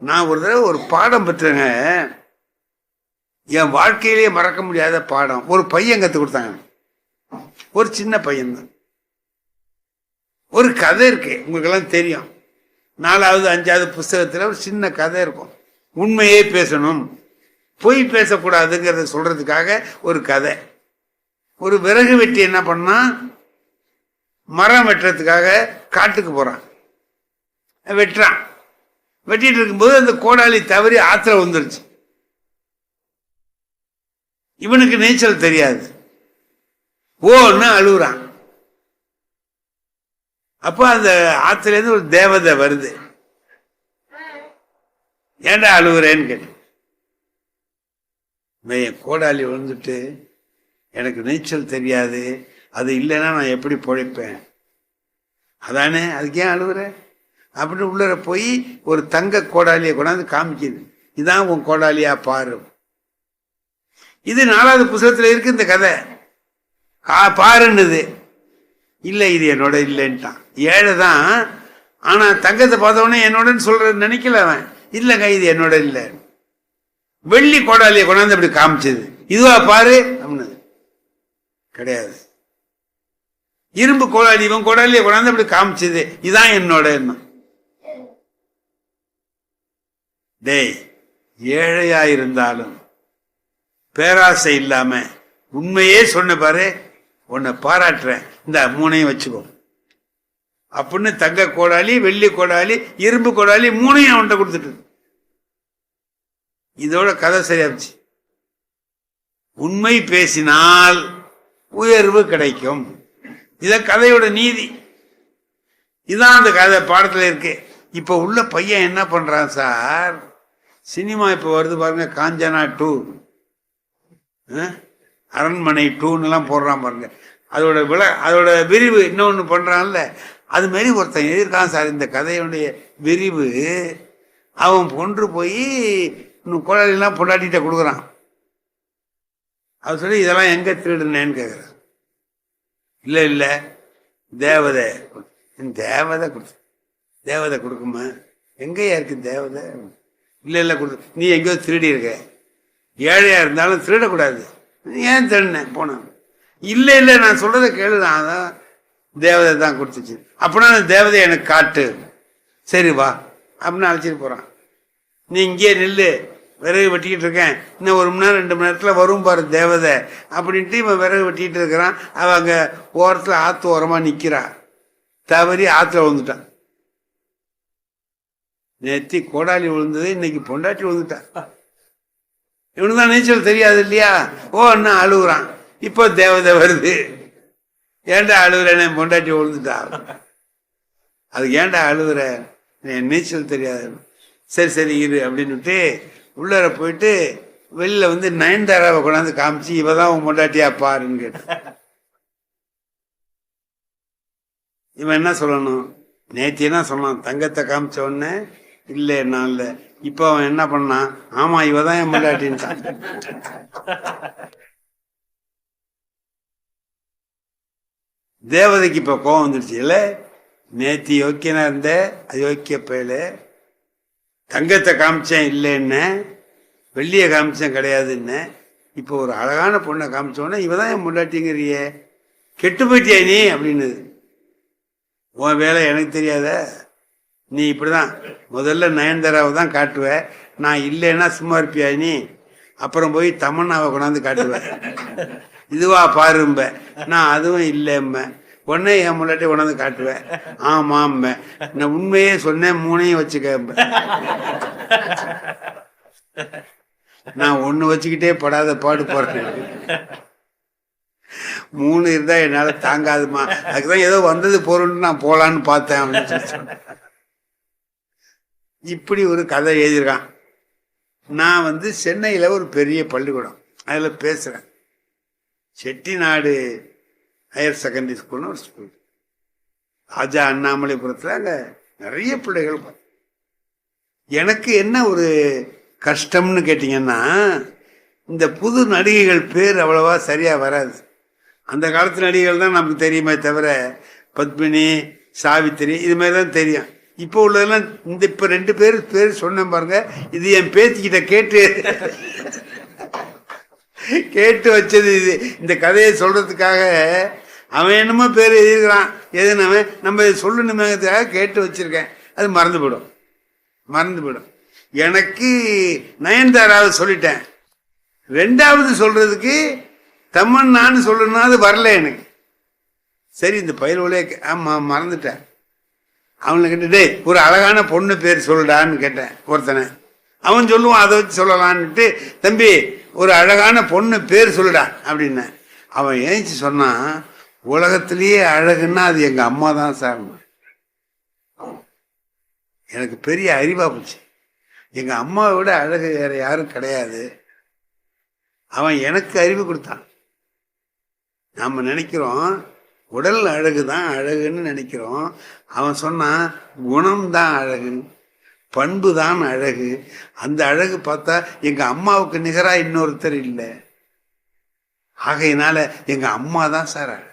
நான் ஒரு தடவை ஒரு பாடம் பெற்றேங்க. என் வாழ்க்கையிலேயே மறக்க முடியாத பாடம். ஒரு பையன் கற்றுக் கொடுத்தாங்க. ஒரு சின்ன பையன் தான் ஒரு கதை இருக்கு. உங்களுக்கெல்லாம் தெரியும். நாலாவது அஞ்சாவது புஸ்தகத்தில் ஒரு சின்ன கதை இருக்கும். உண்மையே பேசணும். பொய் பேசக்கூடாதுங்கிறத சொல்றதுக்காக ஒரு கதை. ஒரு விறகு வெட்டி என்ன பண்ணா மரம் வெட்டுறதுக்காக காட்டுக்கு போறான். வெட்டுறான். வெட்டிட்டு இருக்கும்போது அந்த கோடாலி தவறி ஆத்திர வந்துருச்சு இவனுக்கு நீச்சல் தெரியாது. ஓன்னு அழுகுறான் அப்போ அந்த ஆத்துல ஒரு தேவதை வருது. ஏன்டா அழுகுறேன்னு கேட்டேன் நான் என் கோடாலி விழுந்துட்டு எனக்கு நீச்சல் தெரியாது. அது இல்லைன்னா நான் எப்படி பொழைப்பேன்? அதானே அதுக்கு ஏன் அழுகுற அப்படின்னு உள்ளர போய் ஒரு தங்க கோடாலியை கொண்டாந்து காமிக்குது. இதான் உன் கோடாலியா பாரு. இது நாலாவது புஸ்தகத்தில் இருக்கு இந்த கதை. பாருன்னுது. இல்லை இது என்னோட இல்லைன்ட்டான். ஏழை தான். ஆனா தங்கத்தை பார்த்தவொடனே என்னோடன்னு சொல்ற நினைக்கல அவன். இல்லைங்க இது என்னோட இல்லை. வெள்ளி கோடாலியை கொண்டாந்து அப்படி காமிச்சது. இதுவா பாரு அப்படின்னு கிடையாது. இரும்பு கோடாலி இவன் கோடாலியை கொண்டாந்து அப்படி காமிச்சது. இதான் என்னோட எண்ணம் டேய் ஏழையா இருந்தாலும் பேராசை இல்லாம உண்மையே சொன்ன பாரு உன்னை பாராட்டுறேன். இந்த மூணையும் வச்சுக்கோ. அப்படின்னு தங்க கோடாலி வெள்ளி கோடாலி இரும்பு கோடாலி மூணையும் அவன்கிட்ட கொடுத்துட்டு. இதோட கதை சரியாச்சு உண்மை பேசினால் உயர்வு கிடைக்கும். இத கதையோட நீதி. இதான் அந்த கதை பாடத்துல இருக்கு. இப்ப உள்ள பையன் என்ன பண்றான் சார்? சினிமா இப்போ வருது பாருங்க காஞ்சனா டூ. அரண்மனை டூன்னு போடுறான் பாருங்க. அதோட விள அதோட விரிவு இன்னொன்று பண்ணுறான்ல அது ஒருத்தன் எழுதியிருக்கான் சார் இந்த கதையுடைய விரிவு. அவன் கொன்று போய் இன்னும் குழந்தைலாம் பொண்டாட்டிகிட்ட கொடுக்குறான். அவர் சொல்லி இதெல்லாம் எங்கே திருடுனேன்னு கேட்குறான் இல்லை இல்லை. தேவதை. தேவதை கொடுத்து தேவதை கொடுக்குமா? எங்கேயா இருக்கு தேவதை? இல்லை இல்லை கொடு. நீ எங்கேயோ திருடி இருக்க ஏழையாக இருந்தாலும் திருடக்கூடாது. ஏன் திருடினேன் போனேன் இல்லை இல்லை நான் சொல்றதை கேளுதான் அதான் தேவதை தான் கொடுத்துச்சு அப்படின்னா அந்த தேவதை எனக்கு காட்டு. சரி வா. அப்படின்னு அழைச்சிட்டு போகிறான் நீ இங்கேயே நில்லு. விறகு வெட்டிக்கிட்டு இருக்கேன். இன்னும் ஒரு மணி நேரம் ரெண்டு மணி நேரத்தில் வரும் பாரு தேவதை. அப்படின்ட்டு இவன் விறகு வெட்டிக்கிட்டு இருக்கிறான். அவன் அங்கே ஓரத்தில் ஆற்று ஓரமாக நிற்கிறான் தவறி ஆற்றுல விழுந்துட்டான். நேத்தி கோடாலி விழுந்தது இன்னைக்கு பொண்டாட்டி விழுந்துட்டான் இவனுக்கு தான் நீச்சல் தெரியாது இல்லையா? ஓ என்ன அழுகுறான். இப்போ தேவதை வருது. ஏன்டா அழுகுறேன் என் பொண்டாட்டி விழுந்துட்டா. அது ஏன்டா அழுகுற? என் நீச்சல் தெரியாது. சரி சரி இரு அப்படின்னுட்டு உள்ளார போயிட்டு வெளியில வந்து நயன்தாராவை கொண்டாந்து காமிச்சு இவ தான் உன் பொண்டாட்டியா பாருன்னு கேட்டு. இவன் என்ன சொல்லணும்? நேத்தி என்ன சொன்னான் தங்கத்தை காமிச்ச உடனே இல்லை நான் இல்லை. இப்போ அவன் என்ன பண்ணான் ஆமா இவ தான் என் பொண்டாட்டின்ட்டான் தேவதைக்கு இப்போ கோவம் வந்துடுச்சு இல்லை நேத்தி யோக்கியனா இருந்த அயோக்கிய பயல. தங்கத்தை காமிச்சேன் இல்லைன்னு. வெள்ளியை காமிச்சேன் கிடையாதுன்னு. இப்போ ஒரு அழகான பொண்ணை காமிச்சோன்னே இவ தான் என் முன்னாட்டிங்கிறியே கெட்டு போயிட்டியா நீ? அப்படின்னு உன் வேலை எனக்கு தெரியாத. நீ இப்படிதான். முதல்ல நயன்தாராவை தான் காட்டுவ. நான் இல்லைன்னா சும்மா இருப்பியா நீ? அப்புறம் போய் தமன்னாவை கொண்டாந்து காட்டுவேன் இதுவா பாரும்ப. நான் அதுவும் இல்லைம்ப. உடனே என் முன்னாடி கொண்டாந்து காட்டுவேன் ஆமாம் நான் உண்மையே சொன்னேன் மூணையும் வச்சுக்கம்ப. நான் ஒண்ணு வச்சுக்கிட்டே படாத பாடு போறேன். மூணு இருந்தா என்னால தாங்காதுமா. அதுக்குதான் ஏதோ வந்தது பொருள்னு நான் போலான்னு பார்த்தேன் அப்படின்னு சொல்லி இப்படி ஒரு கதை எழுதியிருக்கான். நான் வந்து சென்னையில் ஒரு பெரிய பள்ளிக்கூடம். அதில் பேசுகிறேன் செட்டிநாடு ஹையர் செகண்டரி ஸ்கூல்னு ஒரு ஸ்கூல். ராஜா அண்ணாமலைபுரத்தில் அங்கே நிறைய பிள்ளைகள் எனக்கு என்ன ஒரு கஷ்டம்னு கேட்டிங்கன்னா இந்த புது நடிகைகள் பேர் அவ்வளவா சரியாக வராது. அந்த காலத்து நடிகைகள் தான் நமக்கு தெரியுமே தவிர பத்மினி சாவித்திரி இது மாதிரி தான் தெரியும். இப்போ உள்ளதெல்லாம் இந்த இப்போ ரெண்டு பேர் பேர் சொன்னேன் பாருங்க. இது என் பேத்திக்கிட்ட கேட்டு கேட்டு வச்சது இது. இந்த கதையை சொல்றதுக்காக அவன் என்னமோ பேர் எழுதிக்கிறான் எதுனவன் நம்ம இதை சொல்லணுமேங்கிறதுக்காக கேட்டு வச்சிருக்கேன். அது மறந்து போயிடும். மறந்து போயிடும். எனக்கு நயன்தாராவை சொல்லிட்டேன். ரெண்டாவது சொல்றதுக்கு நான் சொல்லணும்னா அது வரல எனக்கு. சரி இந்த பயிரோலே ஆமாம் மறந்துட்டேன். அவனை கேட்டு டேய் ஒரு அழகான பொண்ணு பேர் சொல்லுடான்னு கேட்டேன் ஒருத்தனை. அவன் சொல்லுவான் அதை வச்சு சொல்லலான்னுட்டு தம்பி ஒரு அழகான பொண்ணு பேர் சொல்லுடா அப்படின்னேன். அவன் ஏஞ்சி சொன்னான் உலகத்திலேயே அழகுன்னா அது எங்கள் அம்மா தான் சார். எனக்கு பெரிய அறிவா போச்சு. எங்கள் அம்மாவை விட அழகு வேற யாரும் கிடையாது. அவன் எனக்கு அறிவு கொடுத்தான். நாம் நினைக்கிறோம் உடல் அழகு தான் அழகுன்னு நினைக்கிறோம். அவன் சொன்னான் குணம் தான் அழகு பண்பு தான் அழகு. அந்த அழகு பார்த்தா எங்கள் அம்மாவுக்கு நிகராக இன்னொருத்தர் இல்லை. ஆகையினால எங்கள் அம்மா தான் சார் அழகு.